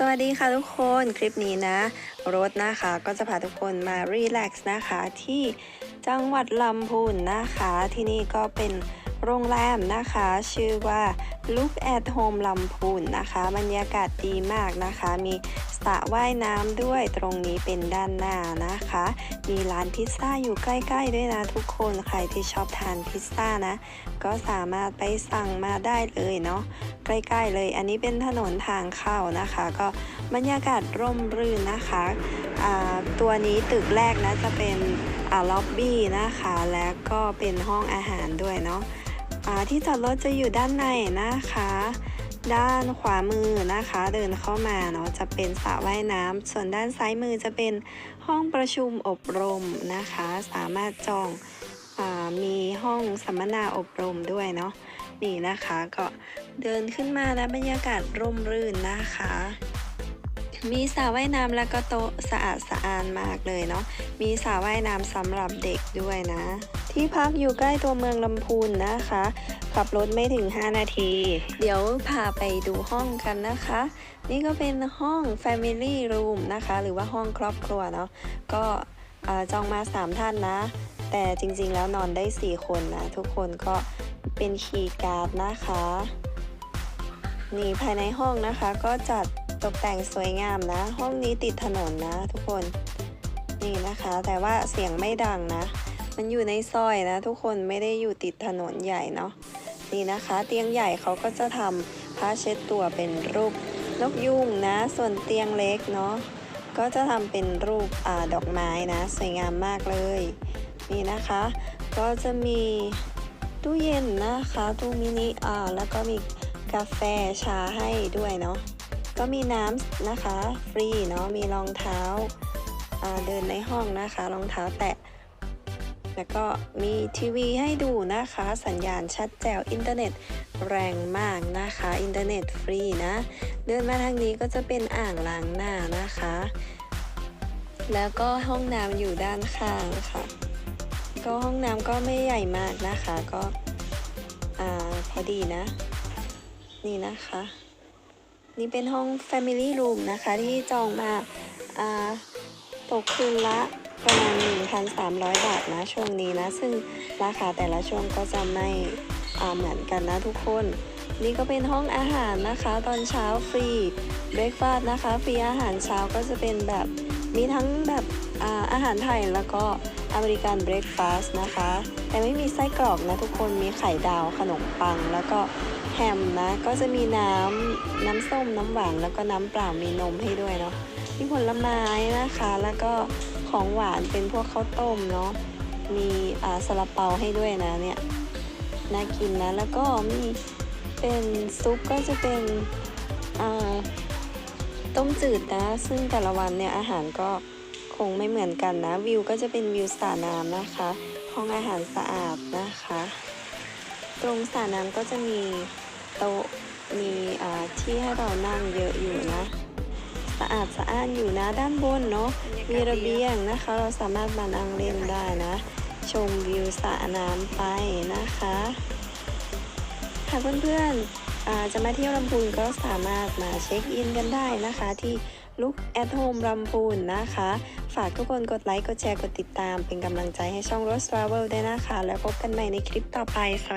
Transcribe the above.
สวัสดีค่ะทุกคนคลิปนี้นะรถนะคะก็จะพาทุกคนมารีแลกซ์นะคะที่จังหวัดลำพูนนะคะ ที่นี่ก็เป็นโรงแรมนะคะ ชื่อว่า Look at Home ลำพูนนะคะบรรยากาศดีมากนะคะ มีสระว่ายน้ำด้วยตรงนี้เป็นด้านหน้านะคะ มีร้านพิซซ่าอยู่ใกล้ๆด้วยนะทุกคนใครที่ชอบทานพิซซ่านะ ก็สามารถไปสั่งมาได้เลยเนาะใกล้ๆเลย อันนี้เป็นถนนทางเข้านะคะ ก็บรรยากาศร่มรื่นนะคะตัวนี้ตึกแรกนะจะเป็นล็อบบี้นะคะ แล้วก็เป็นห้องอาหารด้วยเนาะที่จอดรถจะอยู่ด้านในนะคะ ด้านขวามือนะคะ เดินเข้ามาเนาะจะเป็นสระว่ายน้ำส่วนด้านซ้ายมือจะเป็นห้องประชุมอบรมนะคะ สามารถจองอมีห้องสัมมนาอบรมด้วยเนาะนี่นะคะก็เดินขึ้นมาแล้วบรรยากาศร่มรื่นนะคะ มีสระว่ายน้ำแล้วก็โต๊ะสะอาดสะอาดมากเลยเนาะ มีสระว่ายน้ำสำหรับเด็กด้วยนะ ที่พักอยู่ใกล้ตัวเมืองลำพูนนะคะ ขับรถไม่ถึง 5 นาที เดี๋ยวพาไปดูห้องกันนะคะ นี่ก็เป็นห้อง Family Room นะคะ หรือว่าห้องครอบครัวเนาะ ก็จองมา 3 ท่านนะ แต่จริงๆแล้วนอนได้ 4 คนนะ ทุกคนก็เป็นคีย์การ์ดนะคะ นี่ภายในห้องนะคะก็จัด ตกแต่งสวยงามนะ ห้องนี้ติดถนนนะ ทุกคน นี่นะคะ แต่ว่าเสียงไม่ดังนะ มันอยู่ในซอยนะ ทุกคนไม่ได้อยู่ติดถนนใหญ่เนาะ นี่นะคะ เตียงใหญ่เขาก็จะทำผ้าเช็ดตัวเป็นรูปนกยุงนะ ส่วนเตียงเล็กเนาะ ก็จะทำเป็นรูปอดอกไม้นะ สวยงามมากเลย นี่นะคะ ก็จะมีตู้เย็นนะคะ ตู้มินิอ่าแล้วก็มีกาแฟชาให้ด้วยเนาะ ก็มีน้ำนะคะฟรีเนาะมีรองเท้าเดินในห้องนะคะ รองเท้าแตะ แล้วก็มีทีวีให้ดูนะคะ สัญญาณชัดแจ๋วอินเทอร์เน็ตแรงมากนะคะ อินเทอร์เน็ตฟรีนะ เดินมาทางนี้ก็จะเป็นอ่างล้างหน้านะคะ แล้วก็ห้องน้ำอยู่ด้านข้างค่ะ ก็ห้องน้ำก็ไม่ใหญ่มากนะคะ ก็อพอดีนะ นี่นะคะ นี่เป็นห้อง Family Room นะคะที่จองมาตกคืนละประมาณ 1,300 บาทนะช่วงนี้นะ ซึ่งราคาแต่ละช่วงก็จะไม่เหมือนกันนะทุกคน นี่ก็เป็นห้องอาหารนะคะ ตอนเช้าฟรีเบรกฟาสต์นะคะ ฟรีอาหารเช้าก็จะเป็นแบบมีทั้งแบบอาอาหารไทยแล้วก็ อเมริกันเบรกฟาสต์นะคะ แต่ไม่มีไส้กรอกนะทุกคนมีไข่ดาวขนมปัง แล้วก็แฮมนะ ก็จะมีน้ำน้ำส้มน้ำหวานแล้วก็น้ำเปล่ามีนมให้ด้วยเนาะมีผลไม้นะคะ แล้วก็ของหวานเป็นพวกข้าวต้มเนาะมีอ่าซาลาเปาให้ด้วยนะเนี่ยน่ากินนะแล้วก็มีเป็นซุปก็จะเป็นอ่าต้มจืดนะ ซึ่งแต่ละวันเนี่ยอาหารก็ คงไม่เหมือนกันนะ วิวก็จะเป็นวิวสระน้ำนะคะ ห้องอาหารสะอาดนะคะ ตรงสระน้ำก็จะมีโต๊ะมีที่ให้เรานั่งเยอะอยู่นะสะอาดสะอ้านอยู่นะด้านบนเนาะมีระเบียงนะคะ เราสามารถมานั่งเล่นได้นะ ชมวิวสระน้ำไปนะคะหากเพื่อนๆจะมาเที่ยวลำพูนก็สามารถมาเช็คอินกันได้นะคะที่ Look at Home ลำพูนนะคะ ฝากทุกคนกดไลค์ กดแชร์ กดติดตาม เป็นกำลังใจให้ช่อง Rose Travel ด้วยนะคะ แล้วพบกันใหม่ในคลิปต่อไปสวัสดี